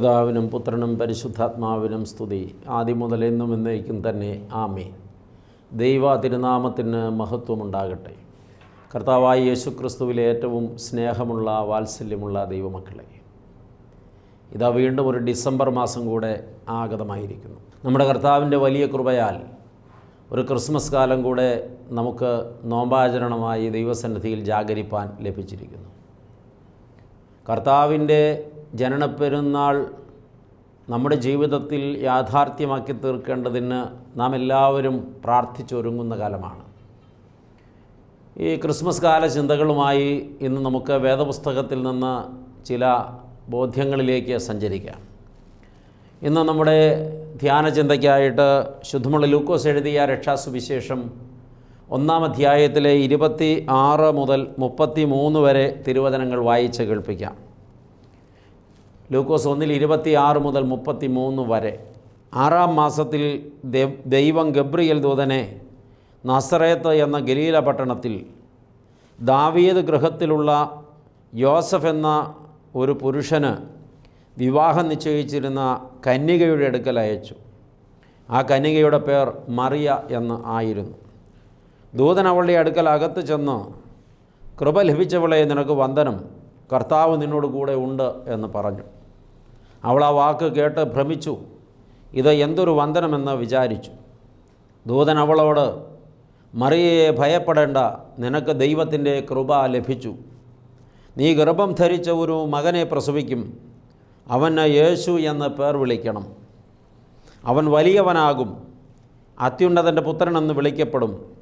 പിതാവിനും പുത്രനും പരിശുദ്ധാത്മാവിനും സ്തുതി. ആദ്യം മുതൽ എന്നും എന്നേക്കും തന്നെ. ആമേ ദൈവ തിരുനാമത്തിന് മഹത്വമുണ്ടാകട്ടെ. കർത്താവായി യേശുക്രിസ്തുവിലെ ഏറ്റവും സ്നേഹമുള്ള വാത്സല്യമുള്ള ദൈവമക്കളെ ഇതാ വീണ്ടും ഒരു ഡിസംബർ മാസം കൂടെ ആഗതമായിരിക്കുന്നു. നമ്മുടെ കർത്താവിന്റെ വലിയ കൃപയാൽ ഒരു ക്രിസ്മസ് കാലം കൂടെ നമുക്ക് നോമ്പാചരണമായി ദൈവസന്നിധിയിൽ ജാഗരിപ്പാൻ ലഭിച്ചിരിക്കുന്നു. കർത്താവിന്റെ ജനനപ്പെരുന്നാൾ നമ്മുടെ ജീവിതത്തിൽ യാഥാർത്ഥ്യമാക്കി തീർക്കേണ്ടതിന് നാം എല്ലാവരും പ്രാർത്ഥിച്ചൊരുങ്ങുന്ന കാലമാണ്. ഈ ക്രിസ്മസ് കാല ചിന്തകളുമായി ഇന്ന് നമുക്ക് വേദപുസ്തകത്തിൽ നിന്ന് ചില ബോധ്യങ്ങളിലേക്ക് സഞ്ചരിക്കാം. ഇന്ന് നമ്മുടെ ധ്യാന ചിന്തയ്ക്കായിട്ട് ശുദ്ധമുള്ള ലൂക്കോസ് എഴുതിയ രക്ഷാസുവിശേഷം ഒന്നാം അധ്യായത്തിലെ ഇരുപത്തി ആറ് മുതൽ മുപ്പത്തി മൂന്ന് വരെ തിരുവചനങ്ങൾ വായിച്ച് കേൾപ്പിക്കാം. ലൂക്കോസ് ഒന്നിൽ ഇരുപത്തി ആറ് മുതൽ മുപ്പത്തി മൂന്ന് വരെ. ആറാം മാസത്തിൽ ദൈവം ഗബ്രിയൽ ദൂതനെ നസറേത്ത് എന്ന ഗലീല പട്ടണത്തിൽ ദാവീദ് ഗൃഹത്തിലുള്ള യോസഫ് എന്ന ഒരു പുരുഷന് വിവാഹം നിശ്ചയിച്ചിരുന്ന കന്യകയുടെ അടുക്കൽ അയച്ചു. ആ കന്യകയുടെ പേർ മറിയ എന്ന് ആയിരുന്നു. ദൂതൻ അവളുടെ അടുക്കൽ അകത്ത് ചെന്ന് കൃപ ലഭിച്ചവളെ നിനക്ക് വന്ദനം. കർത്താവ് നിന്നോട് കൂടെ ഉണ്ട് എന്ന് പറഞ്ഞു. അവൾ ആ വാക്ക് കേട്ട് ഭ്രമിച്ചു. ഇത് എന്തൊരു വന്ദനമെന്ന് വിചാരിച്ചു. ദൂതൻ അവളോട് മറിയയെ ഭയപ്പെടേണ്ട നിനക്ക് ദൈവത്തിന്റെ കൃപ ലഭിച്ചു. നീ ഗർഭം ധരിച്ച ഒരു മകനെ പ്രസവിക്കും. അവന് യേശു എന്ന് പേർ വിളിക്കണം. അവൻ വലിയവനാകും. അത്യുന്നതന്റെ പുത്രനെന്ന് വിളിക്കപ്പെടും.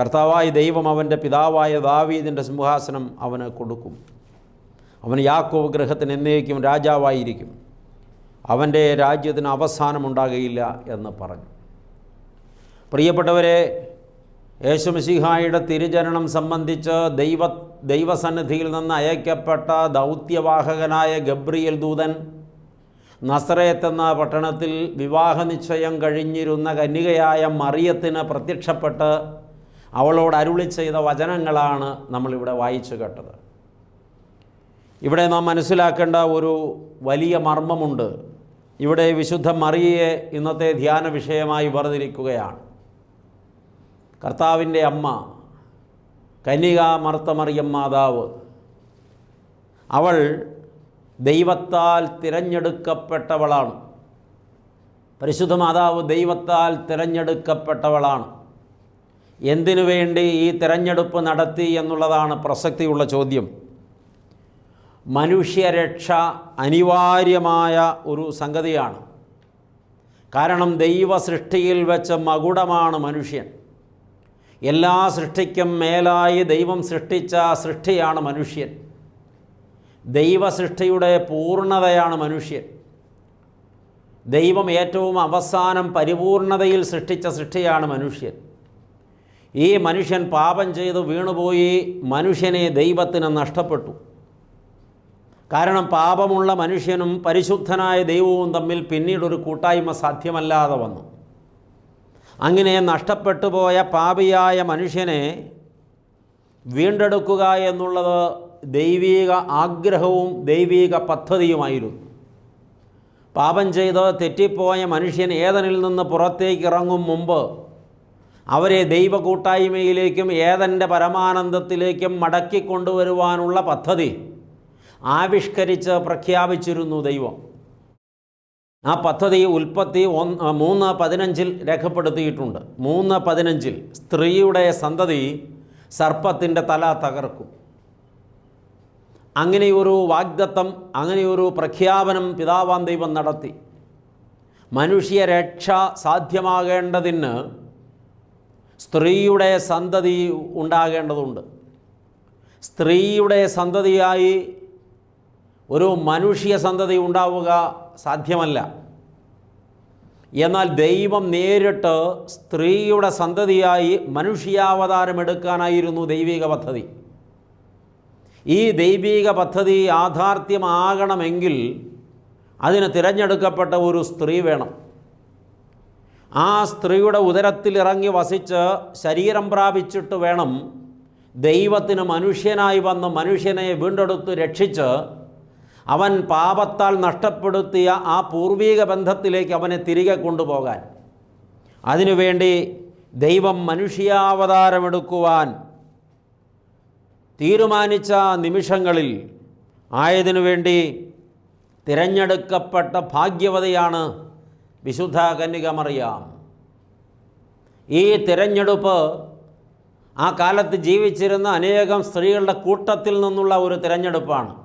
കർത്താവായ ദൈവം അവന്റെ പിതാവായ ദാവീദിന്റെ സിംഹാസനം അവന് കൊടുക്കും. അവൻ യാക്കോബ് ഗ്രഹത്തിന് എന്നേക്കും രാജാവായിരിക്കും. അവന്റെ രാജ്യത്തിന് അവസാനമുണ്ടാകുകയില്ല എന്ന് പറഞ്ഞു. പ്രിയപ്പെട്ടവരെ യേശുമിശിഹായുടെ തിരുജനനം സംബന്ധിച്ച് ദൈവ ദൈവസന്നിധിയിൽ നിന്ന് അയക്കപ്പെട്ട ദൗത്യവാഹകനായ ഗബ്രിയൽ ദൂതൻ നസറേത്ത് എന്ന പട്ടണത്തിൽ വിവാഹ നിശ്ചയം കഴിഞ്ഞിരുന്ന കന്യകയായ മറിയത്തിന് പ്രത്യക്ഷപ്പെട്ട് അവളോട് അരുളി ചെയ്ത വചനങ്ങളാണ് നമ്മളിവിടെ വായിച്ചു കേട്ടത്. ഇവിടെ നാം മനസ്സിലാക്കേണ്ട ഒരു വലിയ മർമ്മമുണ്ട്. ഇവിടെ വിശുദ്ധ മറിയയെ ഇന്നത്തെ ധ്യാന വിഷയമായി വേർതിരിക്കുകയാണ് കർത്താവിന്റെ അമ്മ കന്യക മർത്തമറിയം മാതാവ് അവൾ ദൈവത്താൽ തിരഞ്ഞെടുക്കപ്പെട്ടവളാണ്. പരിശുദ്ധ മാതാവ് ദൈവത്താൽ തിരഞ്ഞെടുക്കപ്പെട്ടവളാണ്. എന്തിനു വേണ്ടി ഈ തിരഞ്ഞെടുപ്പ് നടത്തി എന്നുള്ളതാണ് പ്രസക്തിയുള്ള ചോദ്യം. മനുഷ്യരക്ഷ അനിവാര്യമായ ഒരു സംഗതിയാണ്. കാരണം ദൈവ സൃഷ്ടിയിൽ വെച്ച മകുടമാണ് മനുഷ്യൻ. എല്ലാ സൃഷ്ടിക്കും മേലായി ദൈവം സൃഷ്ടിച്ച സൃഷ്ടിയാണ് മനുഷ്യൻ. ദൈവ സൃഷ്ടിയുടെ പൂർണതയാണ് മനുഷ്യൻ. ദൈവം ഏറ്റവും അവസാനം പരിപൂർണതയിൽ സൃഷ്ടിച്ച സൃഷ്ടിയാണ് മനുഷ്യൻ. ഈ മനുഷ്യൻ പാപം ചെയ്ത് വീണുപോയി മനുഷ്യനെ ദൈവത്തിന് നഷ്ടപ്പെട്ടു. കാരണം പാപമുള്ള മനുഷ്യനും പരിശുദ്ധനായ ദൈവവും തമ്മിൽ പിന്നീടൊരു കൂട്ടായ്മ സാധ്യമല്ലാതെ വന്നു. അങ്ങനെ നഷ്ടപ്പെട്ടു പോയ പാപിയായ മനുഷ്യനെ വീണ്ടെടുക്കുക എന്നുള്ളത് ദൈവീക ആഗ്രഹവും ദൈവീക പദ്ധതിയുമായിരുന്നു. പാപം ചെയ്ത് തെറ്റിപ്പോയ മനുഷ്യൻ ഏതനിൽ നിന്ന് പുറത്തേക്ക് ഇറങ്ങും മുമ്പ് അവരെ ദൈവ കൂട്ടായ്മയിലേക്കും ഏതന്റെ പരമാനന്ദത്തിലേക്കും മടക്കിക്കൊണ്ടുവരുവാനുള്ള പദ്ധതി. ആവിഷ്കരിച്ച് പ്രഖ്യാപിച്ചിരുന്നു ദൈവം. ആ പദ്ധതി ഉൽപ്പത്തി ഒന്ന് മൂന്ന് പതിനഞ്ചിൽ രേഖപ്പെടുത്തിയിട്ടുണ്ട്. മൂന്ന് പതിനഞ്ചിൽ സ്ത്രീയുടെ സന്തതി സർപ്പത്തിന്റെ തല തകർക്കും. അങ്ങനെയൊരു വാഗ്ദത്തം അങ്ങനെയൊരു പ്രഖ്യാപനം പിതാവാൻ ദൈവം നടത്തി. മനുഷ്യരക്ഷ സാധ്യമാകേണ്ടതിന് സ്ത്രീയുടെ സന്തതി ഉണ്ടാകേണ്ടതുണ്ട്. സ്ത്രീയുടെ സന്തതിയായി ഒരു മനുഷ്യ സന്തതി ഉണ്ടാവുക സാധ്യമല്ല. എന്നാൽ ദൈവം നേരിട്ട് സ്ത്രീയുടെ സന്തതിയായി മനുഷ്യാവതാരം എടുക്കാനായിരുന്നു ദൈവിക പദ്ധതി. ഈ ദൈവിക പദ്ധതി യാഥാർത്ഥ്യമാകണമെങ്കിൽ അതിന് തിരഞ്ഞെടുക്കപ്പെട്ട ഒരു സ്ത്രീ വേണം. ആ സ്ത്രീയുടെ ഉദരത്തിൽ ഇറങ്ങി വസിച്ച് ശരീരം പ്രാപിച്ചിട്ട് വേണം ദൈവത്തിന് മനുഷ്യനായി വന്ന് മനുഷ്യനെ വീണ്ടെടുത്ത് രക്ഷിച്ച് അവൻ പാപത്താൽ നഷ്ടപ്പെടുത്തിയ ആ പൂർവീക ബന്ധത്തിലേക്ക് അവനെ തിരികെ കൊണ്ടുപോകാൻ. അതിനുവേണ്ടി ദൈവം മനുഷ്യാവതാരമെടുക്കുവാൻ തീരുമാനിച്ച നിമിഷങ്ങളിൽ ആയതിനു വേണ്ടി തിരഞ്ഞെടുക്കപ്പെട്ട ഭാഗ്യവതയാണ് വിശുദ്ധ കന്യകമറിയാം. ഈ തിരഞ്ഞെടുപ്പ് ആ കാലത്ത് ജീവിച്ചിരുന്ന അനേകം സ്ത്രീകളുടെ കൂട്ടത്തിൽ നിന്നുള്ള ഒരു തിരഞ്ഞെടുപ്പാണ്.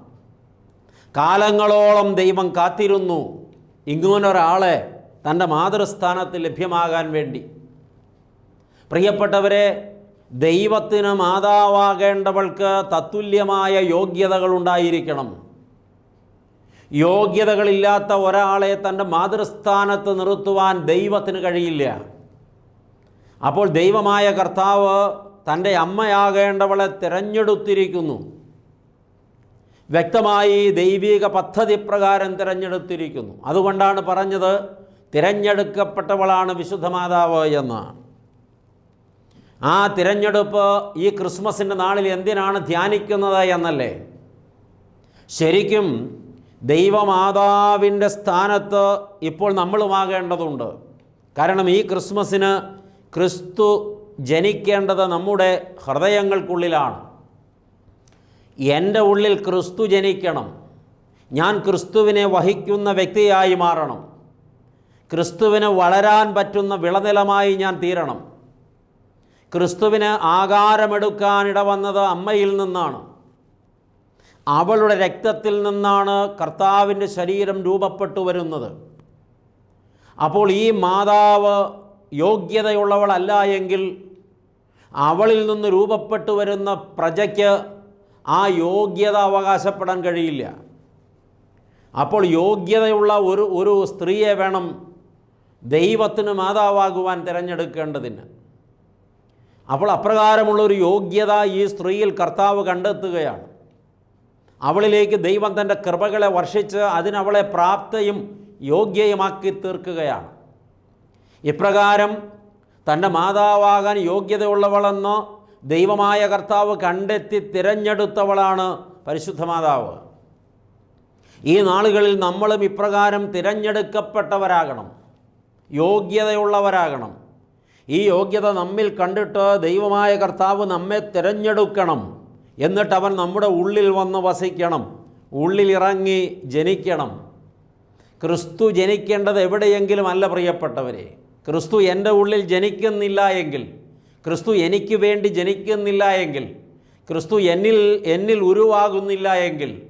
കാലങ്ങളോളം ദൈവം കാത്തിരുന്നു. ഇങ്ങനൊരാളെ തന്റെ മാതൃസ്ഥാനത്ത് ലഭ്യമാകാൻ വേണ്ടി. പ്രിയപ്പെട്ടവരെ ദൈവത്തിന് മാതാവാകേണ്ടവൾക്ക് തത്തുല്യമായ യോഗ്യതകളുണ്ടായിരിക്കണം യോഗ്യതകളില്ലാത്ത ഒരാളെ തന്റെ മാതൃസ്ഥാനത്ത് നിർത്തുവാൻ ദൈവത്തിന് കഴിയില്ല. അപ്പോൾ ദൈവമായ കർത്താവ് തന്റെ അമ്മയാകേണ്ടവളെ തിരഞ്ഞെടുത്തിരിക്കുന്നു. വ്യക്തമായി ദൈവിക പദ്ധതി പ്രകാരം തിരഞ്ഞെടുത്തിരിക്കുന്നു. അതുകൊണ്ടാണ് പറഞ്ഞത് തിരഞ്ഞെടുക്കപ്പെട്ടവളാണ് വിശുദ്ധ മാതാവ് എന്ന് ആ തിരഞ്ഞെടുപ്പ് ഈ ക്രിസ്മസിന്റെ നാളിൽ എന്തിനാണ് ധ്യാനിക്കുന്നത് എന്നല്ലേ? ശരിക്കും ദൈവമാതാവിന്റെ സ്ഥാനത്ത് ഇപ്പോൾ നമ്മളുമാകേണ്ടതുണ്ട്. കാരണം ഈ ക്രിസ്മസിന് ക്രിസ്തു ജനിക്കേണ്ടത് നമ്മുടെ ഹൃദയങ്ങൾക്കുള്ളിലാണ്. എന്റെ ഉള്ളിൽ ക്രിസ്തു ജനിക്കണം. ഞാൻ ക്രിസ്തുവിനെ വഹിക്കുന്ന വ്യക്തിയായി മാറണം. ക്രിസ്തുവിന് വളരാൻ പറ്റുന്ന വിളനിലമായി ഞാൻ തീരണം. ക്രിസ്തുവിന് ആകാരമെടുക്കാനിട വന്നത് അമ്മയിൽ നിന്നാണ്. അവളുടെ രക്തത്തിൽ നിന്നാണ് കർത്താവിന്റെ ശരീരം രൂപപ്പെട്ടു വരുന്നത്. അപ്പോൾ ഈ മാതാവ് യോഗ്യതയുള്ളവളല്ല എങ്കിൽ അവളിൽ നിന്ന് രൂപപ്പെട്ടു വരുന്ന പ്രജയ്ക്ക് ആ യോഗ്യത അവകാശപ്പെടാൻ കഴിയില്ല. അപ്പോൾ യോഗ്യതയുള്ള ഒരു ഒരു സ്ത്രീയെ വേണം ദൈവത്തിന് മാതാവാകുവാൻ തിരഞ്ഞെടുക്കേണ്ടതിന്. അപ്പോൾ അപ്രകാരമുള്ളൊരു യോഗ്യത ഈ സ്ത്രീയിൽ കർത്താവ് കണ്ടെത്തുകയാണ്. അവളിലേക്ക് ദൈവം തന്റെ കൃപകളെ വർഷിച്ച് അതിനവളെ പ്രാപ്തയും യോഗ്യയുമാക്കി തീർക്കുകയാണ്. ഇപ്രകാരം തന്റെ മാതാവാകാൻ യോഗ്യതയുള്ളവളെന്ന് ദൈവമായ കർത്താവ് കണ്ടെത്തി തിരഞ്ഞെടുത്തവളാണ് പരിശുദ്ധ മാതാവ് ഈ നാളുകളിൽ നമ്മളും ഇപ്രകാരം തിരഞ്ഞെടുക്കപ്പെട്ടവരാകണം. യോഗ്യതയുള്ളവരാകണം. ഈ യോഗ്യത നമ്മിൽ കണ്ടിട്ട് ദൈവമായ കർത്താവ് നമ്മെ തിരഞ്ഞെടുക്കണം. എന്നിട്ട് അവൻ നമ്മുടെ ഉള്ളിൽ വന്ന് വസിക്കണം. ഉള്ളിലിറങ്ങി ജനിക്കണം. ക്രിസ്തു ജനിക്കേണ്ടത് എവിടെയെങ്കിലും അല്ല പ്രിയപ്പെട്ടവരെ. ക്രിസ്തു എന്റെ ഉള്ളിൽ ജനിക്കുന്നില്ല എങ്കിൽ ക്രിസ്തു എനിക്ക് വേണ്ടി ജനിക്കുന്നില്ല എങ്കിൽ ക്രിസ്തു എന്നിൽ എന്നിൽ ഉരുവാകുന്നില്ല എങ്കിൽ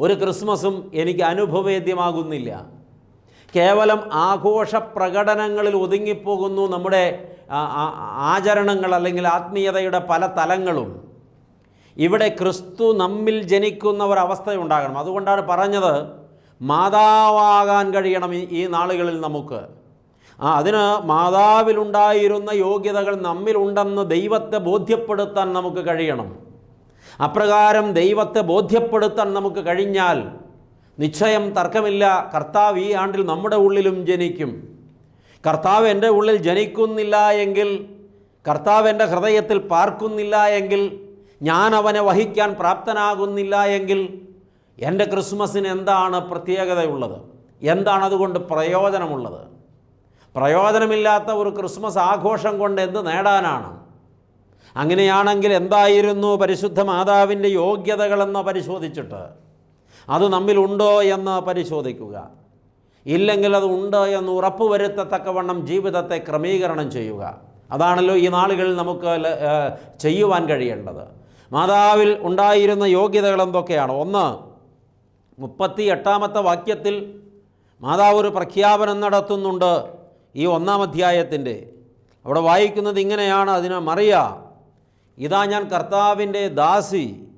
ഒരു ക്രിസ്മസും എനിക്ക് അനുഭവേദ്യമാകുന്നില്ല. കേവലം ആഘോഷ പ്രകടനങ്ങളിൽ ഒതുങ്ങിപ്പോകുന്നു നമ്മുടെ ആചരണങ്ങൾ അല്ലെങ്കിൽ ആത്മീയതയുടെ പല തലങ്ങളും. ഇവിടെ ക്രിസ്തു നമ്മിൽ ജനിക്കുന്ന ഒരവസ്ഥയുണ്ടാകണം അതുകൊണ്ടാണ് പറഞ്ഞത് മാതാവാകാൻ കഴിയണം ഈ- നാളുകളിൽ നമുക്ക്. അതിന് മാതാവിലുണ്ടായിരുന്ന യോഗ്യതകൾ നമ്മിലുണ്ടെന്ന് ദൈവത്തെ ബോധ്യപ്പെടുത്താൻ നമുക്ക് കഴിയണം. അപ്രകാരം ദൈവത്തെ ബോധ്യപ്പെടുത്താൻ നമുക്ക് കഴിഞ്ഞാൽ നിശ്ചയം തർക്കമില്ല. കർത്താവ് ഈ ആണ്ടിൽ നമ്മുടെ ഉള്ളിലും ജനിക്കും. കർത്താവ് എന്റെ ഉള്ളിൽ ജനിക്കുന്നില്ല എങ്കിൽ കർത്താവ് എന്റെ ഹൃദയത്തിൽ പാർക്കുന്നില്ല എങ്കിൽ ഞാൻ അവനെ വഹിക്കാൻ പ്രാപ്തനാകുന്നില്ല എങ്കിൽ എന്റെ ക്രിസ്മസിന് എന്താണ് പ്രത്യേകതയുള്ളത്? എന്താണ് അതുകൊണ്ട് പ്രയോജനമുള്ളത്? പ്രയോജനമില്ലാത്ത ഒരു ക്രിസ്മസ് ആഘോഷം കൊണ്ട് എന്ത് നേടാനാണ്? അങ്ങനെയാണെങ്കിൽ എന്തായിരുന്നു പരിശുദ്ധ മാതാവിന്റെ യോഗ്യതകളെന്ന് പരിശോധിച്ചിട്ട് അത് നമ്മിലുണ്ടോ എന്ന് പരിശോധിക്കുക. ഇല്ലെങ്കിൽ അത് ഉണ്ട് എന്ന് ഉറപ്പുവരുത്തത്തക്കവണ്ണം ജീവിതത്തെ ക്രമീകരണം ചെയ്യുക. അതാണല്ലോ ഈ നാളുകളിൽ നമുക്ക് ചെയ്യുവാൻ കഴിയേണ്ടത്. മാതാവിൽ ഉണ്ടായിരുന്ന യോഗ്യതകൾ എന്തൊക്കെയാണ്? ഒന്ന് മുപ്പത്തി എട്ടാമത്തെ വാക്യത്തിൽ മാതാവ് ഒരു പ്രഖ്യാപനം നടത്തുന്നുണ്ട്. ഈ ഒന്നാം അധ്യായത്തിന്റെ അവിടെ വായിക്കുന്നത് ഇങ്ങനെയാണ് അതിന് മറിയ ഇതാ ഞാൻ കർത്താവിന്റെ ദാസി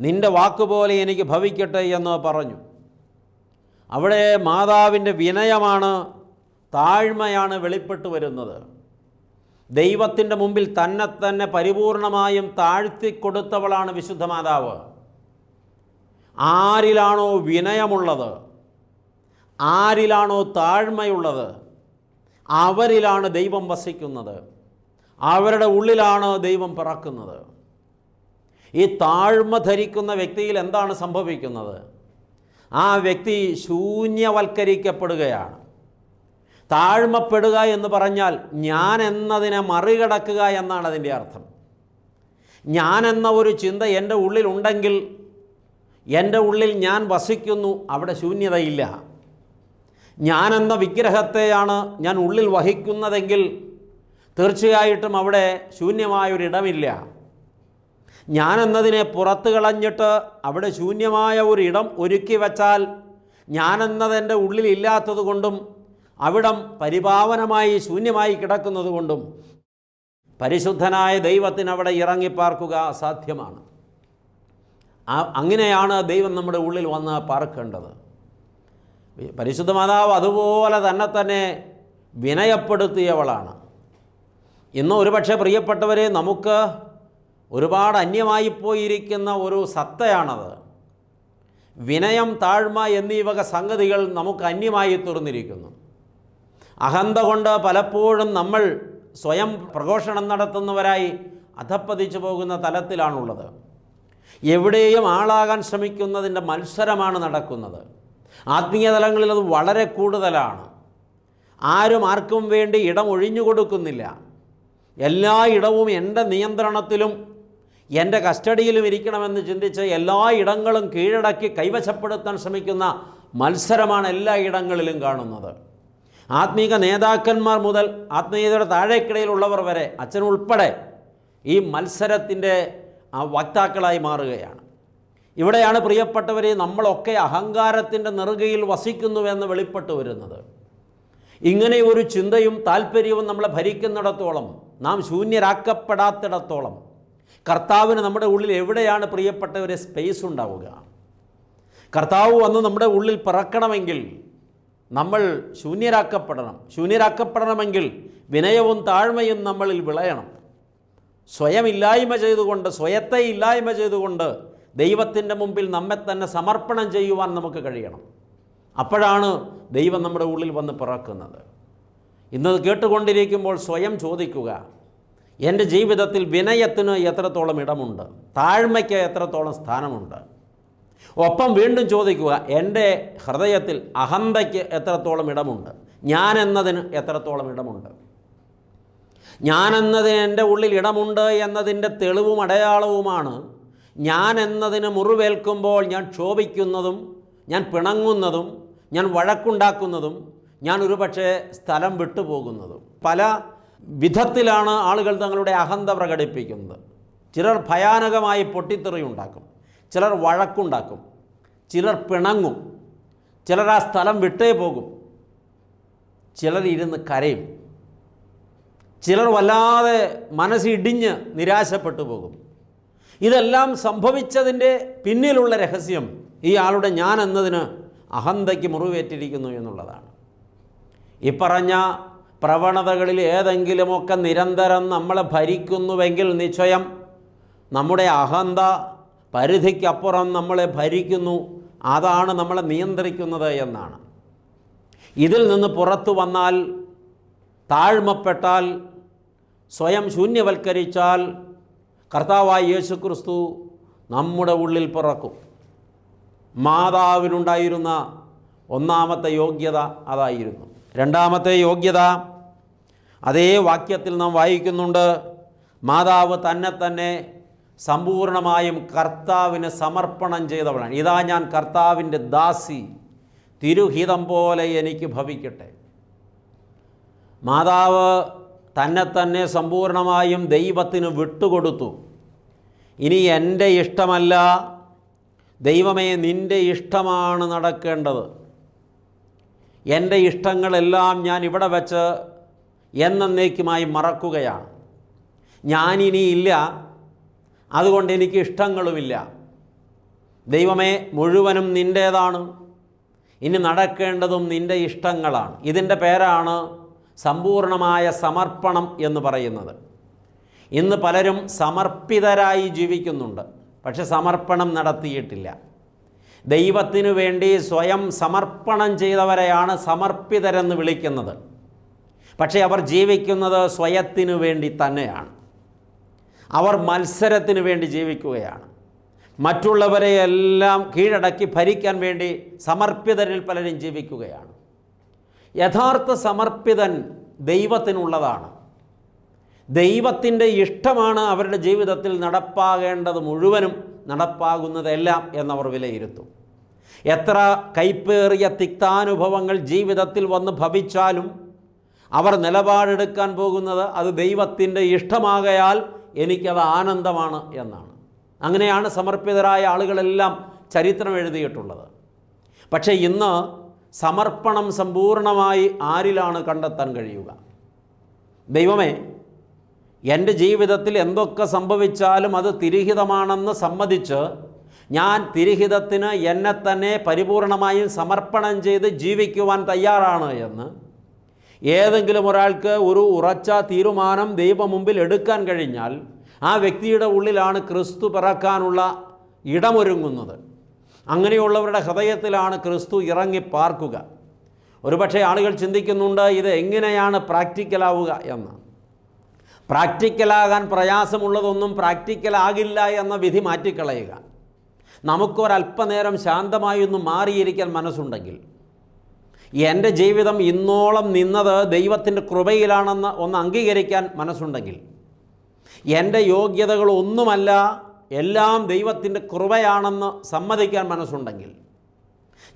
നിന്റെ വാക്കുപോലെ എനിക്ക് ഭവിക്കട്ടെ എന്ന് പറഞ്ഞു. അവിടെ മാതാവിന്റെ വിനയമാണ് താഴ്മയാണ് വെളിപ്പെട്ടു വരുന്നത്. ദൈവത്തിന്റെ മുമ്പിൽ തന്നെ തന്നെ പരിപൂർണമായും താഴ്ത്തിക്കൊടുത്തവളാണ് വിശുദ്ധ മാതാവ്. ആരിലാണോ വിനയമുള്ളത്? ആരിലാണോ താഴ്മയുള്ളത്? അവരിലാണ് ദൈവം വസിക്കുന്നത്. അവരുടെ ഉള്ളിലാണ് ദൈവം പിറക്കുന്നത്. ഈ താഴ്മ ധരിക്കുന്ന വ്യക്തിയിൽ എന്താണ് സംഭവിക്കുന്നത്? ആ വ്യക്തി ശൂന്യവൽക്കരിക്കപ്പെടുകയാണ്. താഴ്മപ്പെടുക എന്ന് പറഞ്ഞാൽ ഞാൻ എന്നതിനെ മറികടക്കുക എന്നാണ് അതിന്റെ അർത്ഥം. ഞാൻ എന്ന ഒരു ചിന്ത എന്റെ ഉള്ളിലുണ്ടെങ്കിൽ എന്റെ ഉള്ളിൽ ഞാൻ വസിക്കുന്നു അവിടെ ശൂന്യതയില്ല. ഞാനെന്ന വിഗ്രഹത്തെയാണ് ഞാൻ ഉള്ളിൽ വഹിക്കുന്നതെങ്കിൽ തീർച്ചയായിട്ടും അവിടെ ശൂന്യമായൊരിടമില്ല. ഞാനെന്നതിനെ പുറത്തു കളഞ്ഞിട്ട് അവിടെ ശൂന്യമായ ഒരു ഇടം ഒരുക്കി വച്ചാൽ ഞാനെന്നതെന്റെ ഉള്ളിൽ ഇല്ലാത്തത് കൊണ്ടും അവിടം പരിപാവനമായി ശൂന്യമായി കിടക്കുന്നതുകൊണ്ടും പരിശുദ്ധനായ ദൈവത്തിന് അവിടെ ഇറങ്ങിപ്പാർക്കുക അസാധ്യമാണ്. അങ്ങനെയാണ് ദൈവം നമ്മുടെ ഉള്ളിൽ വന്ന് പാർക്കേണ്ടത്. പരിശുദ്ധ മാതാവ് അതുപോലെ തന്നെ തന്നെ വിനയപ്പെടുത്തിയവളാണ്. ഇന്ന് ഒരുപക്ഷെ പ്രിയപ്പെട്ടവരെ നമുക്ക് ഒരുപാട് അന്യമായി പോയിരിക്കുന്ന ഒരു സത്തയാണത്. വിനയം താഴ്മ എന്നീ വക സംഗതികൾ നമുക്ക് അന്യമായി തീർന്നിരിക്കുന്നു അഹന്ത കൊണ്ട് പലപ്പോഴും നമ്മൾ സ്വയം പ്രഘോഷണം നടത്തുന്നവരായി അധപ്പതിച്ചു പോകുന്ന തലത്തിലാണുള്ളത്. എവിടെയും ആളാകാൻ ശ്രമിക്കുന്നതിന്റെ മത്സരമാണ് നടക്കുന്നത്. ആത്മീയ തലങ്ങളിൽ അത് വളരെ കൂടുതലാണ്. ആരും ആർക്കും വേണ്ടി ഇടം ഒഴിഞ്ഞു കൊടുക്കുന്നില്ല. എല്ലാ ഇടവും എന്റെ നിയന്ത്രണത്തിലും എന്റെ കസ്റ്റഡിയിലും ഇരിക്കണമെന്ന് ചിന്തിച്ച് എല്ലാ ഇടങ്ങളും കീഴടക്കി കൈവശപ്പെടുത്താൻ ശ്രമിക്കുന്ന മത്സരമാണ് എല്ലാ ഇടങ്ങളിലും കാണുന്നത്. ആത്മീക നേതാക്കന്മാർ മുതൽ ആത്മീയതയുടെ താഴേക്കിടയിലുള്ളവർ വരെ അച്ഛനുൾപ്പെടെ ഈ മത്സരത്തിന്റെ വക്താക്കളായി മാറുകയാണ്. ഇവിടെയാണ് പ്രിയപ്പെട്ടവരെ നമ്മളൊക്കെ അഹങ്കാരത്തിന്റെ നെറുകയിൽ വസിക്കുന്നുവെന്ന് വെളിപ്പെട്ട് വരുന്നത്. ഇങ്ങനെ ഒരു ചിന്തയും താല്പര്യവും നമ്മളെ ഭരിക്കുന്നിടത്തോളം നാം ശൂന്യരാക്കപ്പെടാത്തിടത്തോളം കർത്താവിന് നമ്മുടെ ഉള്ളിൽ എവിടെയാണ് പ്രിയപ്പെട്ടവരെ സ്പേസ് ഉണ്ടാവുക? കർത്താവ് വന്ന് നമ്മുടെ ഉള്ളിൽ പിറക്കണമെങ്കിൽ നമ്മൾ ശൂന്യരാക്കപ്പെടണം. ശൂന്യരാക്കപ്പെടണമെങ്കിൽ വിനയവും താഴ്മയും നമ്മളിൽ വിളയണം. സ്വയം ഇല്ലായ്മ ചെയ്തുകൊണ്ട് സ്വയത്തെ ഇല്ലായ്മ ചെയ്തുകൊണ്ട് ദൈവത്തിന്റെ മുമ്പിൽ നമ്മെ തന്നെ സമർപ്പണം ചെയ്യുവാൻ നമുക്ക് കഴിയണം. അപ്പോഴാണ് ദൈവം നമ്മുടെ ഉള്ളിൽ വന്ന് പിറക്കുന്നത്. ഇന്ന് കേട്ടുകൊണ്ടിരിക്കുമ്പോൾ സ്വയം ചോദിക്കുക എന്റെ ജീവിതത്തിൽ വിനയത്തിന് എത്രത്തോളം ഇടമുണ്ട്? താഴ്മയ്ക്ക് എത്രത്തോളം സ്ഥാനമുണ്ട്? ഒപ്പം വീണ്ടും ചോദിക്കുക എന്റെ ഹൃദയത്തിൽ അഹന്തയ്ക്ക് എത്രത്തോളം ഇടമുണ്ട്? ഞാൻ എന്നതിന് എത്രത്തോളം ഇടമുണ്ട്? ഞാൻ എന്നതിന് എന്റെ ഉള്ളിൽ ഇടമുണ്ട് എന്നതിന്റെ തെളിവും അടയാളവുമാണ് ഞാൻ എന്നതിന് മുറിവേൽക്കുമ്പോൾ ഞാൻ ക്ഷോഭിക്കുന്നതും ഞാൻ പിണങ്ങുന്നതും ഞാൻ വഴക്കുണ്ടാക്കുന്നതും ഞാൻ ഒരുപക്ഷെ സ്ഥലം വിട്ടുപോകുന്നതും. പല വിധത്തിലാണ് ആളുകൾ തങ്ങളുടെ അഹന്ത പ്രകടിപ്പിക്കുന്നത്. ചിലർ ഭയാനകമായി പൊട്ടിത്തെറിയുണ്ടാക്കും ചിലർ വഴക്കുണ്ടാക്കും ചിലർ പിണങ്ങും ചിലർ ആ സ്ഥലം വിട്ടേ പോകും. ചിലർ ഇരുന്ന് കരയും. ചിലർ വല്ലാതെ മനസ്സിടിഞ്ഞ് നിരാശപ്പെട്ടു പോകും. ഇതെല്ലാം സംഭവിച്ചതിന്റെ പിന്നിലുള്ള രഹസ്യം ഈ ആളുടെ ഞാൻ എന്നതിന് അഹന്തയ്ക്ക് മുറിവേറ്റിരിക്കുന്നു എന്നുള്ളതാണ്. ഈ പറഞ്ഞ പ്രവണതകളിൽ ഏതെങ്കിലുമൊക്കെ നിരന്തരം നമ്മളെ ഭരിക്കുന്നുവെങ്കിൽ നിശ്ചയം നമ്മുടെ അഹന്ത പരിധിക്കപ്പുറം നമ്മളെ ഭരിക്കുന്നു അതാണ് നമ്മളെ നിയന്ത്രിക്കുന്നത് എന്നാണ്. ഇതിൽ നിന്ന് പുറത്തു വന്നാൽ താഴ്മപ്പെട്ടാൽ സ്വയം ശൂന്യവൽക്കരിച്ചാൽ കർത്താവായ യേശു ക്രിസ്തു നമ്മുടെ ഉള്ളിൽ പിറക്കും. മാതാവിനുണ്ടായിരുന്ന ഒന്നാമത്തെ യോഗ്യത അതായിരുന്നു. രണ്ടാമത്തെ യോഗ്യത അതേ വാക്യത്തിൽ നാം വായിക്കുന്നുണ്ട് മാതാവ് തന്നെ തന്നെ സമ്പൂർണമായും കർത്താവിന് സമർപ്പണം ചെയ്തവളാണ്. ഇതാ ഞാൻ കർത്താവിന്റെ ദാസി തിരുഹിതം പോലെ എനിക്ക് ഭവിക്കട്ടെ. മാതാവ് തന്നെ തന്നെ സമ്പൂർണമായും ദൈവത്തിന് വിട്ടുകൊടുത്തു. ഇനി എന്റെ ഇഷ്ടമല്ല ദൈവമേ നിന്റെ ഇഷ്ടമാണ് നടക്കേണ്ടത്. എന്റെ ഇഷ്ടങ്ങളെല്ലാം ഞാൻ ഇവിടെ വച്ച് എന്നേക്കുമായി മറക്കുകയാണ്. ഞാനിനിയില്ല അതുകൊണ്ട് എനിക്ക് ഇഷ്ടങ്ങളുമില്ല. ദൈവമേ മുഴുവനും നിന്റേതാണ്. ഇനി നടക്കേണ്ടതും നിന്റെ ഇഷ്ടങ്ങളാണ്. ഇതിന്റെ പേരാണ് സമ്പൂർണമായ സമർപ്പണം എന്ന് പറയുന്നത്. ഇന്ന് പലരും സമർപ്പിതരായി ജീവിക്കുന്നുണ്ട് പക്ഷെ സമർപ്പണം നടത്തിയിട്ടില്ല. ദൈവത്തിനു വേണ്ടി സ്വയം സമർപ്പണം ചെയ്തവരെയാണ് സമർപ്പിതരെന്ന് വിളിക്കുന്നത്. പക്ഷേ അവർ ജീവിക്കുന്നത് സ്വയത്തിനു വേണ്ടി തന്നെയാണ്. അവർ മത്സരത്തിന് വേണ്ടി ജീവിക്കുകയാണ്. മറ്റുള്ളവരെ എല്ലാം കീഴടക്കി ഭരിക്കാൻ വേണ്ടി സമർപ്പിതരിൽ പലരും ജീവിക്കുകയാണ്. യഥാർത്ഥ സമർപ്പിതൻ ദൈവത്തിനുള്ളതാണ്. ദൈവത്തിന്റെ ഇഷ്ടമാണ് അവരുടെ ജീവിതത്തിൽ നടപ്പാകേണ്ടത് മുഴുവനും നടപ്പാകുന്നതെല്ലാം എന്നവർ വിലയിരുത്തും. എത്ര കൈപ്പേറിയ തിക്താനുഭവങ്ങൾ ജീവിതത്തിൽ വന്ന് ഭവിച്ചാലും അവർ നിലപാടെടുക്കാൻ പോകുന്നത് അത് ദൈവത്തിന്റെ ഇഷ്ടമാകയാൽ എനിക്കത് ആനന്ദമാണ് എന്നാണ്. അങ്ങനെയാണ് സമർപ്പിതരായ ആളുകളെല്ലാം ചരിത്രം എഴുതിയിട്ടുള്ളത്. പക്ഷേ ഇന്ന് സമർപ്പണം സമ്പൂർണമായി ആരിലാണ് കണ്ടെത്താൻ കഴിയുക? ദൈവമേ എന്റെ ജീവിതത്തിൽ എന്തൊക്കെ സംഭവിച്ചാലും അത് തിരിഹിതമാണെന്ന് സമ്മതിച്ച് ഞാൻ തിരിഹിതത്തിന് എന്നെ തന്നെ പരിപൂർണമായും സമർപ്പണം ചെയ്ത് ജീവിക്കുവാൻ തയ്യാറാണ് എന്ന് ഏതെങ്കിലും ഒരാൾക്ക് ഒരു ഉറച്ച തീരുമാനം ദൈവം മുമ്പിൽ എടുക്കാൻ കഴിഞ്ഞാൽ ആ വ്യക്തിയുടെ ഉള്ളിലാണ് ക്രിസ്തു പിറക്കാനുള്ള ഇടമൊരുങ്ങുന്നത്. അങ്ങനെയുള്ളവരുടെ ഹൃദയത്തിലാണ് ക്രിസ്തു ഇറങ്ങി പാർക്കുക. ഒരുപക്ഷെ ആളുകൾ ചിന്തിക്കുന്നുണ്ട് ഇത് എങ്ങനെയാണ് പ്രാക്ടിക്കലാവുക എന്ന്. പ്രാക്ടിക്കലാകാൻ പ്രയാസമുള്ളതൊന്നും പ്രാക്ടിക്കലാകില്ല എന്ന വിധി മാറ്റിക്കളയുക. നമുക്കൊരല്പനേരം ശാന്തമായി ഒന്ന് മാറിയിരിക്കാൻ മനസ്സുണ്ടെങ്കിൽ എന്റെ ജീവിതം ഇന്നോളം നിന്നത് ദൈവത്തിന്റെ കൃപയിലാണെന്ന് ഒന്ന് അംഗീകരിക്കാൻ മനസ്സുണ്ടെങ്കിൽ എന്റെ യോഗ്യതകൾ ഒന്നുമല്ല എല്ലാം ദൈവത്തിന്റെ കൃപയാണെന്ന് സമ്മതിക്കാൻ മനസ്സുണ്ടെങ്കിൽ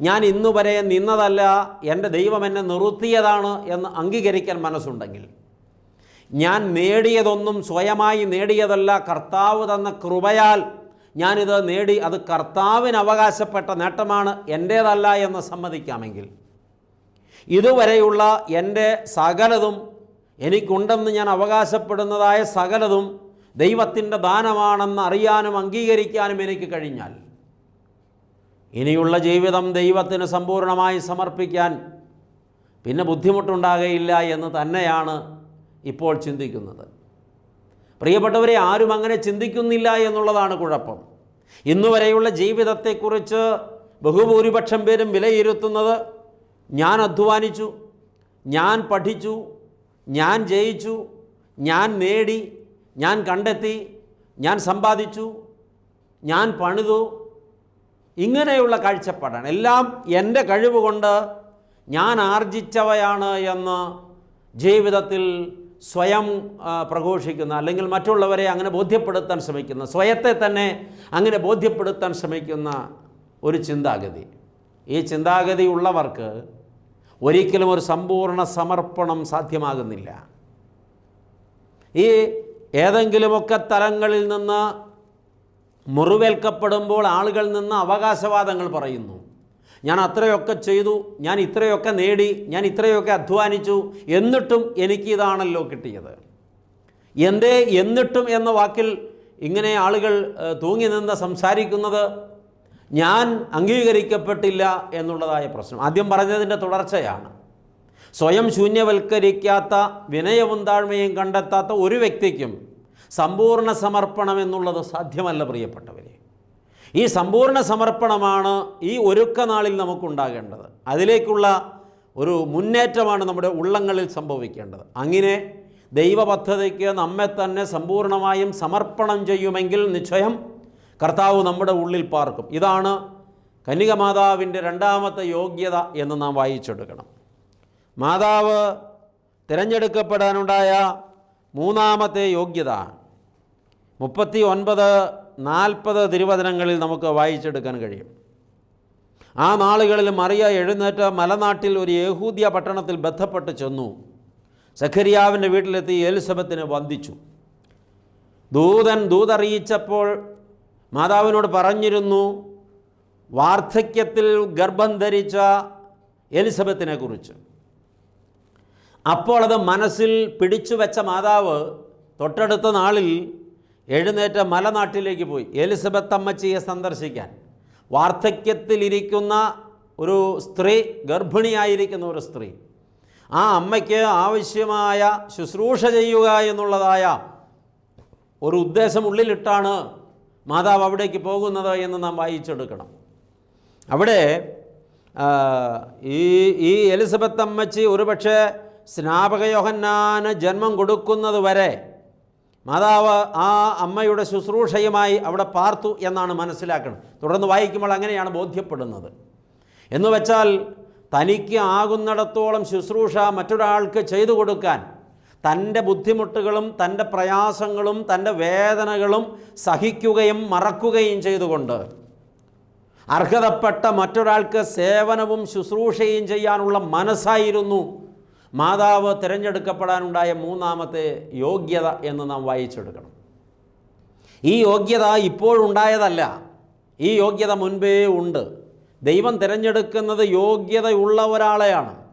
ഞാൻ ഇന്നുവരെ നിന്നതല്ല എന്റെ ദൈവം എന്നെ നിർത്തിയതാണ് എന്ന് അംഗീകരിക്കാൻ മനസ്സുണ്ടെങ്കിൽ ഞാൻ നേടിയതൊന്നും സ്വയമായി നേടിയതല്ല കർത്താവ് തന്ന കൃപയാൽ ഞാനിത് നേടി അത് കർത്താവിന് അവകാശപ്പെട്ട നേട്ടമാണ് എന്റേതല്ല എന്ന് സമ്മതിക്കാമെങ്കിൽ ഇതുവരെയുള്ള എന്റെ സകലതും എനിക്കുണ്ടെന്ന് ഞാൻ അവകാശപ്പെടുന്നതായ സകലതും ദൈവത്തിന്റെ ദാനമാണെന്ന് അറിയാനും അംഗീകരിക്കാനും എനിക്ക് കഴിഞ്ഞാൽ ഇനിയുള്ള ജീവിതം ദൈവത്തിന് സമ്പൂർണമായി സമർപ്പിക്കാൻ പിന്നെ ബുദ്ധിമുട്ടുണ്ടാകയില്ല എന്ന് തന്നെയാണ് ഇപ്പോൾ ചിന്തിക്കുന്നത്. പ്രിയപ്പെട്ടവരെ ആരും അങ്ങനെ ചിന്തിക്കുന്നില്ല എന്നുള്ളതാണ് കുഴപ്പം. ഇന്നുവരെയുള്ള ജീവിതത്തെക്കുറിച്ച് ബഹുഭൂരിപക്ഷം പേരും വിലയിരുത്തുന്നത് ഞാൻ അധ്വാനിച്ചു ഞാൻ പഠിച്ചു ഞാൻ ജയിച്ചു ഞാൻ നേടി ഞാൻ കണ്ടെത്തി ഞാൻ സമ്പാദിച്ചു ഞാൻ പണിതു. ഇങ്ങനെയുള്ള കാഴ്ചപ്പാടാണ്. എല്ലാം എന്റെ കഴിവ് കൊണ്ട് ഞാൻ ആർജിച്ചവയാണ് എന്ന് ജീവിതത്തിൽ സ്വയം പ്രഘോഷിക്കുന്ന അല്ലെങ്കിൽ മറ്റുള്ളവരെ അങ്ങനെ ബോധ്യപ്പെടുത്താൻ ശ്രമിക്കുന്ന സ്വയത്തെ തന്നെ അങ്ങനെ ബോധ്യപ്പെടുത്താൻ ശ്രമിക്കുന്ന ഒരു ചിന്താഗതി. ഈ ചിന്താഗതി ഉള്ളവർക്ക് ഒരിക്കലും ഒരു സമ്പൂർണ സമർപ്പണം സാധ്യമാകുന്നില്ല. ഈ ഏതെങ്കിലുമൊക്കെ തലങ്ങളിൽ നിന്ന് മുറിവേൽക്കപ്പെടുമ്പോൾ ആളുകൾ നിന്ന് അവകാശവാദങ്ങൾ പറയുന്നു. ഞാൻ അത്രയൊക്കെ ചെയ്തു ഞാൻ ഇത്രയൊക്കെ നേടി ഞാൻ ഇത്രയൊക്കെ അധ്വാനിച്ചു എന്നിട്ടും എനിക്കിതാണല്ലോ കിട്ടിയത്. എന്റെ എന്നിട്ടും എന്ന വാക്കിൽ ഇങ്ങനെ ആളുകൾ തൂങ്ങി നിന്ന് സംസാരിക്കുന്നത് ഞാൻ അംഗീകരിക്കപ്പെട്ടില്ല എന്നുള്ളതായ പ്രശ്നം. ആദ്യം പറഞ്ഞതിന്റെ തുടർച്ചയാണ്. സ്വയം ശൂന്യവൽക്കരിക്കാത്ത വിനയവും താഴ്മയും കണ്ടെത്താത്ത ഒരു വ്യക്തിക്കും സമ്പൂർണ സമർപ്പണം എന്നുള്ളത് സാധ്യമല്ല പ്രിയപ്പെട്ടവരെ. ഈ സമ്പൂർണ സമർപ്പണമാണ് ഈ ഒരുക്കനാളിൽ നമുക്കുണ്ടാകേണ്ടത്. അതിലേക്കുള്ള ഒരു മുന്നേറ്റമാണ് നമ്മുടെ ഉള്ളങ്ങളിൽ സംഭവിക്കേണ്ടത്. അങ്ങനെ ദൈവപദ്ധതിക്ക് നമ്മെ തന്നെ സമ്പൂർണമായും സമർപ്പണം ചെയ്യുമെങ്കിൽ നിശ്ചയം കർത്താവ് നമ്മുടെ ഉള്ളിൽ പാർക്കും. ഇതാണ് കന്യകമാതാവിന്റെ രണ്ടാമത്തെ യോഗ്യത എന്ന് നാം വായിച്ചെടുക്കണം. മാതാവ് തിരഞ്ഞെടുക്കപ്പെടാനുണ്ടായ മൂന്നാമത്തെ യോഗ്യത. മുപ്പത്തി ഒൻപത് നാൽപ്പത് തിരുവചനങ്ങളിൽ നമുക്ക് വായിച്ചെടുക്കാൻ കഴിയും. ആ നാളുകളിൽ മറിയ എഴുന്നേറ്റ് മലനാട്ടിൽ ഒരു യഹൂദിയ പട്ടണത്തിൽ ബന്ധപ്പെട്ട് ചെന്നു. സഖരിയാവിന്റെ വീട്ടിലെത്തി എലിസബത്തിനെ വന്ദിച്ചു. ദൂതൻ ദൂതറിയിച്ചപ്പോൾ മാതാവിനോട് പറഞ്ഞിരുന്നു വാർദ്ധക്യത്തിൽ ഗർഭം ധരിച്ച എലിസബത്തിനെ കുറിച്ച്. അപ്പോൾ അത് മനസ്സിൽ പിടിച്ചു വെച്ച മാതാവ് തൊട്ടടുത്ത നാളിൽ എഴുന്നേറ്റ മലനാട്ടിലേക്ക് പോയി. എലിസബത്ത് അമ്മച്ചിയെ സന്ദർശിക്കാൻ. വാർദ്ധക്യത്തിലിരിക്കുന്ന ഒരു സ്ത്രീ ഗർഭിണിയായിരിക്കുന്ന ഒരു സ്ത്രീ. ആ അമ്മയ്ക്ക് ആവശ്യമായ ശുശ്രൂഷ ചെയ്യുക എന്നുള്ളതായ ഒരു ഉദ്ദേശം ഉള്ളിലിട്ടാണ് മാതാവ് അവിടേക്ക് പോകുന്നത് എന്ന് നാം വായിച്ചെടുക്കണം. അവിടെ ഈ ഈ എലിസബത്ത് അമ്മച്ചി ഒരുപക്ഷെ സ്നാപക യോഹന്നാന് ജന്മം കൊടുക്കുന്നത് വരെ മാതാവ് ആ അമ്മയുടെ ശുശ്രൂഷയുമായി അവിടെ പാർത്തു എന്നാണ് മനസ്സിലാക്കുന്നത്. തുടർന്ന് വായിക്കുമ്പോൾ അങ്ങനെയാണ് ബോധ്യപ്പെടുന്നത്. എന്ന് വെച്ചാൽ തനിക്ക് ആകുന്നിടത്തോളം ശുശ്രൂഷ മറ്റൊരാൾക്ക് ചെയ്തു കൊടുക്കാൻ തന്റെ ബുദ്ധിമുട്ടുകളും തന്റെ പ്രയാസങ്ങളും തന്റെ വേദനകളും സഹിക്കുകയും മറക്കുകയും ചെയ്തുകൊണ്ട് അർഹതപ്പെട്ട മറ്റൊരാൾക്ക് സേവനവും ശുശ്രൂഷയും ചെയ്യാനുള്ള മനസ്സായിരുന്നു മാതാവ് തിരഞ്ഞെടുക്കപ്പെടാനുണ്ടായ മൂന്നാമത്തെ യോഗ്യത എന്ന് നാം വായിച്ചെടുക്കണം. ഈ യോഗ്യത ഇപ്പോഴുണ്ടായതല്ല. ഈ യോഗ്യത മുൻപേ ഉണ്ട്. ദൈവം തിരഞ്ഞെടുക്കുന്നത് യോഗ്യതയുള്ള ഒരാളെയാണ്.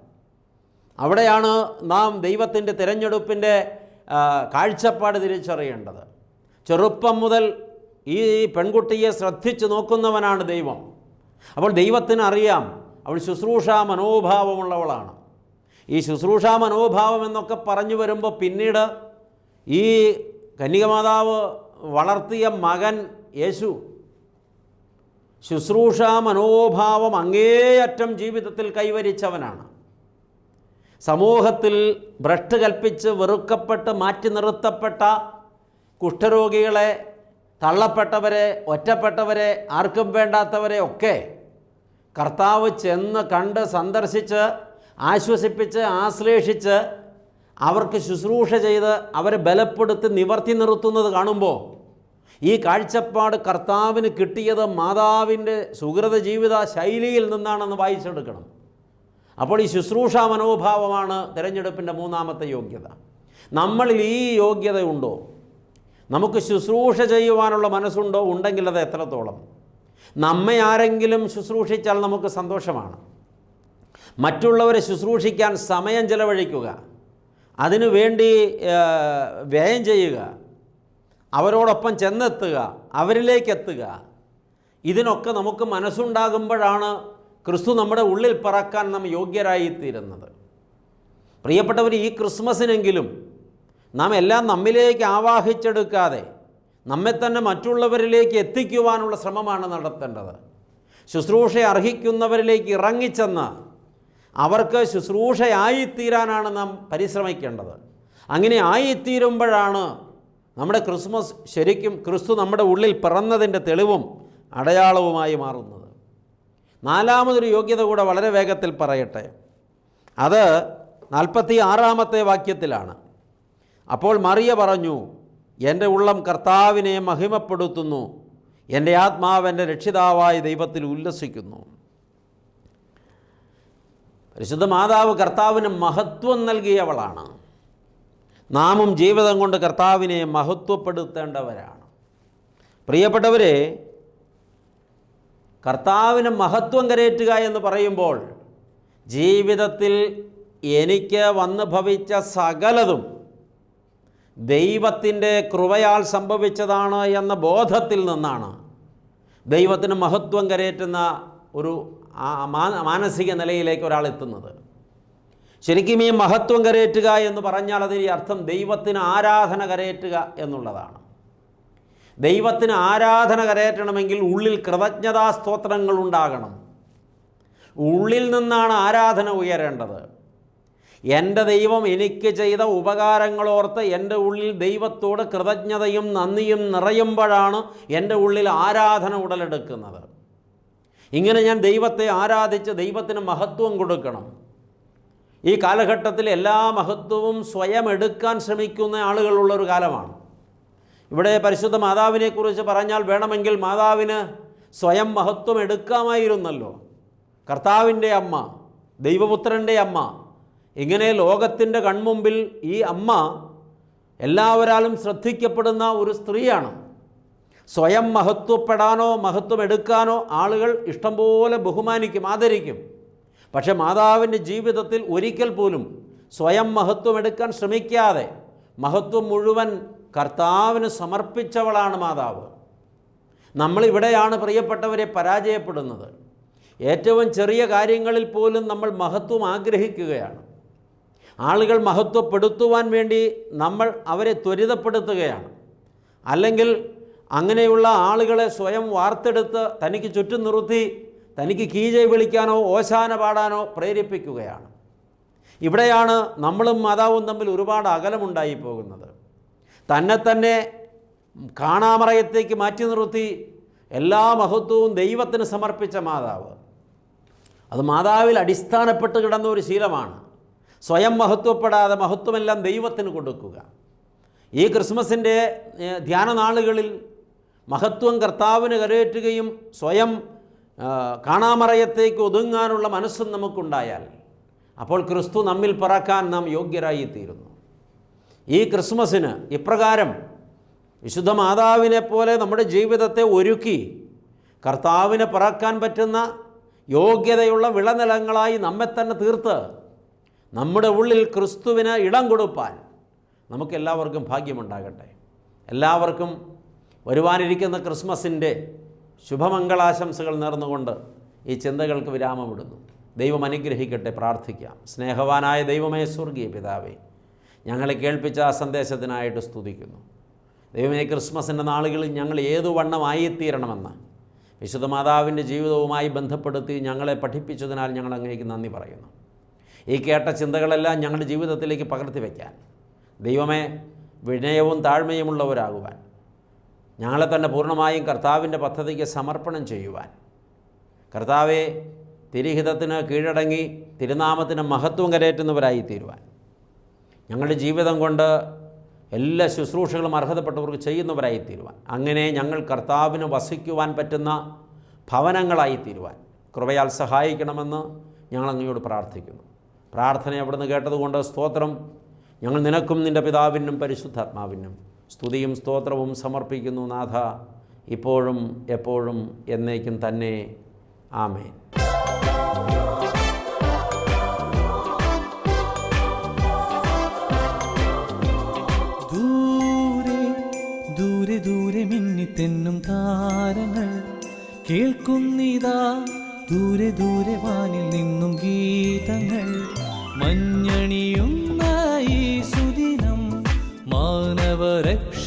അവിടെയാണ് നാം ദൈവത്തിന്റെ തിരഞ്ഞെടുപ്പിന്റെ കാഴ്ചപ്പാട് തിരിച്ചറിയേണ്ടത്. ചെറുപ്പം മുതൽ ഈ പെൺകുട്ടിയെ ശ്രദ്ധിച്ച് നോക്കുന്നവനാണ് ദൈവം. അപ്പോൾ ദൈവത്തിന് അറിയാം അവൾ ശുശ്രൂഷ മനോഭാവമുള്ളവളാണ്. ഈ ശുശ്രൂഷാ മനോഭാവം എന്നൊക്കെ പറഞ്ഞു വരുമ്പോൾ പിന്നീട് ഈ കന്യകമാതാവ് വളർത്തിയ മകൻ യേശു ശുശ്രൂഷാ മനോഭാവം അങ്ങേയറ്റം ജീവിതത്തിൽ കൈവരിച്ചവനാണ്. സമൂഹത്തിൽ ഭ്രഷ്ട് കൽപ്പിച്ച് വെറുക്കപ്പെട്ട് മാറ്റി നിർത്തപ്പെട്ട കുഷ്ഠരോഗികളെ തള്ളപ്പെട്ടവരെ ഒറ്റപ്പെട്ടവരെ ആർക്കും വേണ്ടാത്തവരെ ഒക്കെ കർത്താവ് ചെന്ന് കണ്ട് സന്ദർശിച്ച് ആശ്വസിപ്പിച്ച് ആശ്ലേഷിച്ച് അവർക്ക് ശുശ്രൂഷ ചെയ്ത് അവരെ ബലപ്പെടുത്തി നിവർത്തി നിർത്തുന്നത് കാണുമ്പോൾ ഈ കാഴ്ചപ്പാട് കർത്താവിന് കിട്ടിയത് മാതാവിന്റെ സുഹൃത ജീവിത ശൈലിയിൽ നിന്നാണെന്ന് വായിച്ചെടുക്കണം. അപ്പോൾ ഈ ശുശ്രൂഷാ മനോഭാവമാണ് തിരഞ്ഞെടുപ്പിന്റെ മൂന്നാമത്തെ യോഗ്യത. നമ്മളിൽ ഈ യോഗ്യതയുണ്ടോ നമുക്ക് ശുശ്രൂഷ ചെയ്യുവാനുള്ള മനസ്സുണ്ടോ? ഉണ്ടെങ്കിൽ അത് എത്രത്തോളം? നമ്മെ ആരെങ്കിലും ശുശ്രൂഷിച്ചാൽ നമുക്ക് സന്തോഷമാണ്. മറ്റുള്ളവരെ ശുശ്രൂഷിക്കാൻ സമയം ചെലവഴിക്കുക. അതിനു വേണ്ടി വ്യയം ചെയ്യുക. അവരോടൊപ്പം ചെന്നെത്തുക. അവരിലേക്ക് എത്തുക ഇതിനൊക്കെ നമുക്ക് മനസ്സുണ്ടാകുമ്പോഴാണ് ക്രിസ്തു നമ്മുടെ ഉള്ളിൽ പറക്കാൻ നാം യോഗ്യരായിത്തീരുന്നത്. പ്രിയപ്പെട്ടവർ ഈ ക്രിസ്മസിനെങ്കിലും നാം എല്ലാം നമ്മിലേക്ക് ആവാഹിച്ചെടുക്കാതെ നമ്മെ തന്നെ മറ്റുള്ളവരിലേക്ക് എത്തിക്കുവാനുള്ള ശ്രമമാണ് നടത്തേണ്ടത്. ശുശ്രൂഷ അർഹിക്കുന്നവരിലേക്ക് ഇറങ്ങിച്ചെന്ന് അവർക്ക് ശുശ്രൂഷയായിത്തീരാനാണ് നാം പരിശ്രമിക്കേണ്ടത്. അങ്ങനെ ആയിത്തീരുമ്പോഴാണ് നമ്മുടെ ക്രിസ്മസ് ശരിക്കും ക്രിസ്തു നമ്മുടെ ഉള്ളിൽ പിറന്നതിന്റെ തെളിവും അടയാളവുമായി മാറുന്നത്. നാലാമതൊരു യോഗ്യത കൂടെ വളരെ വേഗത്തിൽ പറയട്ടെ. അത് നാൽപ്പത്തി ആറാമത്തെ വാക്യത്തിലാണ്. അപ്പോൾ മറിയ പറഞ്ഞു എന്റെ ഉള്ളം കർത്താവിനെ മഹിമപ്പെടുത്തുന്നു. എന്റെ ആത്മാവ് എന്റെ രക്ഷിതാവായ ദൈവത്തിൽ ഉല്ലസിക്കുന്നു. പരിശുദ്ധ മാതാവ് കർത്താവിന് മഹത്വം നൽകിയവളാണ്. നാമും ജീവിതം കൊണ്ട് കർത്താവിനെ മഹത്വപ്പെടുത്തേണ്ടവരാണ്. പ്രിയപ്പെട്ടവരെ കർത്താവിന് മഹത്വം കരയേറ്റുക എന്ന് പറയുമ്പോൾ ജീവിതത്തിൽ എനിക്ക് വന്നു ഭവിച്ച സകലതും ദൈവത്തിന്റെ കൃപയാൽ സംഭവിച്ചതാണ് എന്ന ബോധത്തിൽ നിന്നാണ് ദൈവത്തിന് മഹത്വം കരയേറ്റുന്ന ഒരു മാനസിക നിലയിലേക്ക് ഒരാൾ എത്തുന്നത്. ശരിക്കും ഈ മഹത്വം കരയേറ്റുക എന്ന് പറഞ്ഞാൽ അതിന്റെ അർത്ഥം ദൈവത്തിന് ആരാധന കരയേറ്റുക എന്നുള്ളതാണ്. ദൈവത്തിന് ആരാധന കരയേറ്റണമെങ്കിൽ ഉള്ളിൽ കൃതജ്ഞതാ സ്തോത്രങ്ങൾ ഉണ്ടാകണം. ഉള്ളിൽ നിന്നാണ് ആരാധന ഉയരേണ്ടത്. എന്റെ ദൈവം എനിക്ക് ചെയ്ത ഉപകാരങ്ങളോർത്ത് എന്റെ ഉള്ളിൽ ദൈവത്തോട് കൃതജ്ഞതയും നന്ദിയും നിറയുമ്പോഴാണ് എന്റെ ഉള്ളിൽ ആരാധന ഉടലെടുക്കുന്നത്. ഇങ്ങനെ ഞാൻ ദൈവത്തെ ആരാധിച്ച് ദൈവത്തിന് മഹത്വം കൊടുക്കണം. ഈ കാലഘട്ടത്തിൽ എല്ലാ മഹത്വവും സ്വയം എടുക്കാൻ ശ്രമിക്കുന്ന ആളുകളുള്ളൊരു കാലമാണ്. ഇവിടെ പരിശുദ്ധ മാതാവിനെക്കുറിച്ച് പറഞ്ഞാൽ വേണമെങ്കിൽ മാതാവിന് സ്വയം മഹത്വം എടുക്കാമായിരുന്നല്ലോ. കർത്താവിന്റെ അമ്മ ദൈവപുത്രന്റെ അമ്മ ഇങ്ങനെ ലോകത്തിന്റെ കൺമുമ്പിൽ ഈ അമ്മ എല്ലാവരാലും ശ്രദ്ധിക്കപ്പെടുന്ന ഒരു സ്ത്രീയാണ്. സ്വയം മഹത്വപ്പെടാനോ മഹത്വം എടുക്കാനോ ആളുകൾ ഇഷ്ടംപോലെ ബഹുമാനിക്കും ആദരിക്കും. പക്ഷെ മാതാവിന്റെ ജീവിതത്തിൽ ഒരിക്കൽ പോലും സ്വയം മഹത്വം എടുക്കാൻ ശ്രമിക്കാതെ മഹത്വം മുഴുവൻ കർത്താവിന് സമർപ്പിച്ചവളാണ് മാതാവ്. നമ്മളിവിടെയാണ് പ്രിയപ്പെട്ടവരെ പരാജയപ്പെടുന്നത്. ഏറ്റവും ചെറിയ കാര്യങ്ങളിൽ പോലും നമ്മൾ മഹത്വം ആഗ്രഹിക്കുകയാണ്. ആളുകൾ മഹത്വപ്പെടുത്തുവാൻ വേണ്ടി നമ്മൾ അവരെ ത്വരിതപ്പെടുത്തുകയാണ്. അല്ലെങ്കിൽ അങ്ങനെയുള്ള ആളുകളെ സ്വയം വാർത്തെടുത്ത് തനിക്ക് ചുറ്റും നിർത്തി തനിക്ക് കീജെ വിളിക്കാനോ ഓശാന പാടാനോ പ്രേരിപ്പിക്കുകയാണ്. ഇവിടെയാണ് നമ്മളും മാതാവും തമ്മിൽ ഒരുപാട് അകലമുണ്ടായി പോകുന്നത്. തന്നെ തന്നെ കാണാമറയത്തേക്ക് മാറ്റി നിർത്തി എല്ലാ മഹത്വവും ദൈവത്തിന് സമർപ്പിച്ച മാതാവ്. അത് മാതാവിൽ അടിസ്ഥാനപ്പെട്ട് കിടന്ന ഒരു ശീലമാണ്. സ്വയം മഹത്വപ്പെടാതെ മഹത്വമെല്ലാം ദൈവത്തിന് കൊടുക്കുക. ഈ ക്രിസ്മസിന്റെ ധ്യാന നാളുകളിൽ മഹത്വം കർത്താവിന് കരയേറ്റുകയും സ്വയം കാണാമറയത്തേക്ക് ഒതുങ്ങാനുള്ള മനസ്സും നമുക്കുണ്ടായാൽ അപ്പോൾ ക്രിസ്തു നമ്മിൽ പറക്കാൻ നാം യോഗ്യരായി തീരുന്നു ഈ ക്രിസ്മസിന് ഇപ്രകാരം വിശുദ്ധ മാതാവിനെ പോലെ നമ്മുടെ ജീവിതത്തെ ഒരുക്കി കർത്താവിനെ പറക്കാൻ പറ്റുന്ന യോഗ്യതയുള്ള വിളനിലങ്ങളായി നമ്മെ തന്നെ തീർത്ത് നമ്മുടെ ഉള്ളിൽ ക്രിസ്തുവിന് ഇടം കൊടുപ്പാൻ നമുക്കെല്ലാവർക്കും ഭാഗ്യമുണ്ടാകട്ടെ. എല്ലാവർക്കും വരുവാനിരിക്കുന്ന ക്രിസ്മസിന്റെ ശുഭമംഗളാശംസകൾ നേർന്നുകൊണ്ട് ഈ ചിന്തകൾക്ക് വിരാമമിടുന്നു. ദൈവം അനുഗ്രഹിക്കട്ടെ പ്രാർത്ഥിക്കാം. സ്നേഹവാനായ ദൈവമേ സ്വർഗീയ പിതാവേ ഞങ്ങളെ കേൾപ്പിച്ച ആ സന്ദേശത്തിനായിട്ട് സ്തുതിക്കുന്നു. ദൈവമേ ക്രിസ്മസിന്റെ നാളുകളിൽ ഞങ്ങൾ ഏതു വണ്ണമായിത്തീരണമെന്ന് വിശുദ്ധ മാതാവിന്റെ ജീവിതവുമായി ബന്ധപ്പെടുത്തി ഞങ്ങളെ പഠിപ്പിച്ചതിനാൽ ഞങ്ങൾ അങ്ങേക്ക് നന്ദി പറയുന്നു. ഈ കേട്ട ചിന്തകളെല്ലാം ഞങ്ങളുടെ ജീവിതത്തിലേക്ക് പകർത്തി വയ്ക്കാൻ ദൈവമേ വിനയവും താഴ്മയുമുള്ളവരാകുവാൻ ഞങ്ങളെ തന്നെ പൂർണമായും കർത്താവിന്റെ പദ്ധതിക്ക് സമർപ്പണം ചെയ്യുവാൻ. കർത്താവെ തിരിഹിതത്തിന് കീഴടങ്ങി തിരുനാമത്തിന് മഹത്വം കരയേറ്റുന്നവരായി തീരുവാൻ ഞങ്ങളുടെ ജീവിതം കൊണ്ട് എല്ലാ ശുശ്രൂഷകളും അർഹതപ്പെട്ടവർക്ക് ചെയ്യുന്നവരായി തീരുവാൻ അങ്ങനെ ഞങ്ങൾ കർത്താവിന് വസിക്കുവാൻ പറ്റുന്ന ഭവനങ്ങളായി തീരുവാൻ കൃപയാൽ സഹായിക്കണമെന്ന് ഞങ്ങൾ അങ്ങയോട് പ്രാർത്ഥിക്കുന്നു. പ്രാർത്ഥന അവിടുന്ന് കേട്ടതുകൊണ്ട് സ്തോത്രം. ഞങ്ങൾ നിനക്കും നിന്റെ പിതാവിനും പരിശുദ്ധാത്മാവിനും സ്തുതിയും സ്തോത്രവും സമർപ്പിക്കുന്നു നാഥ. ഇപ്പോഴും എപ്പോഴും എന്നേക്കും തന്നെ. ആമേൻ. മിന്നിത്തെന്നും താരങ്ങൾ കേൾക്കുന്നിതാ. ദൂരെ ദൂരെ വാനിൽ നിന്നും ഗീതങ്ങൾ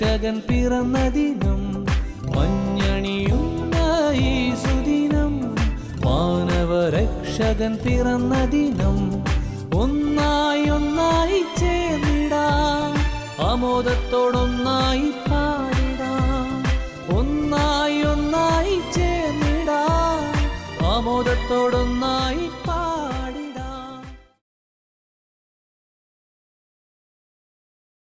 മാനവരക്ഷകൻ പിറന്ന ദിനം ഈ സുദിനം. മാനവരക്ഷകൻ പിറന്ന ദിനം ഒന്നായി ഒന്നായി ചേർന്നിടാം. ആമോദത്തോടൊന്നായി പാടിടാം. ഒന്നായി ഒന്നായി ചേർന്നിടാം. ആമോദത്തോടൊന്നായി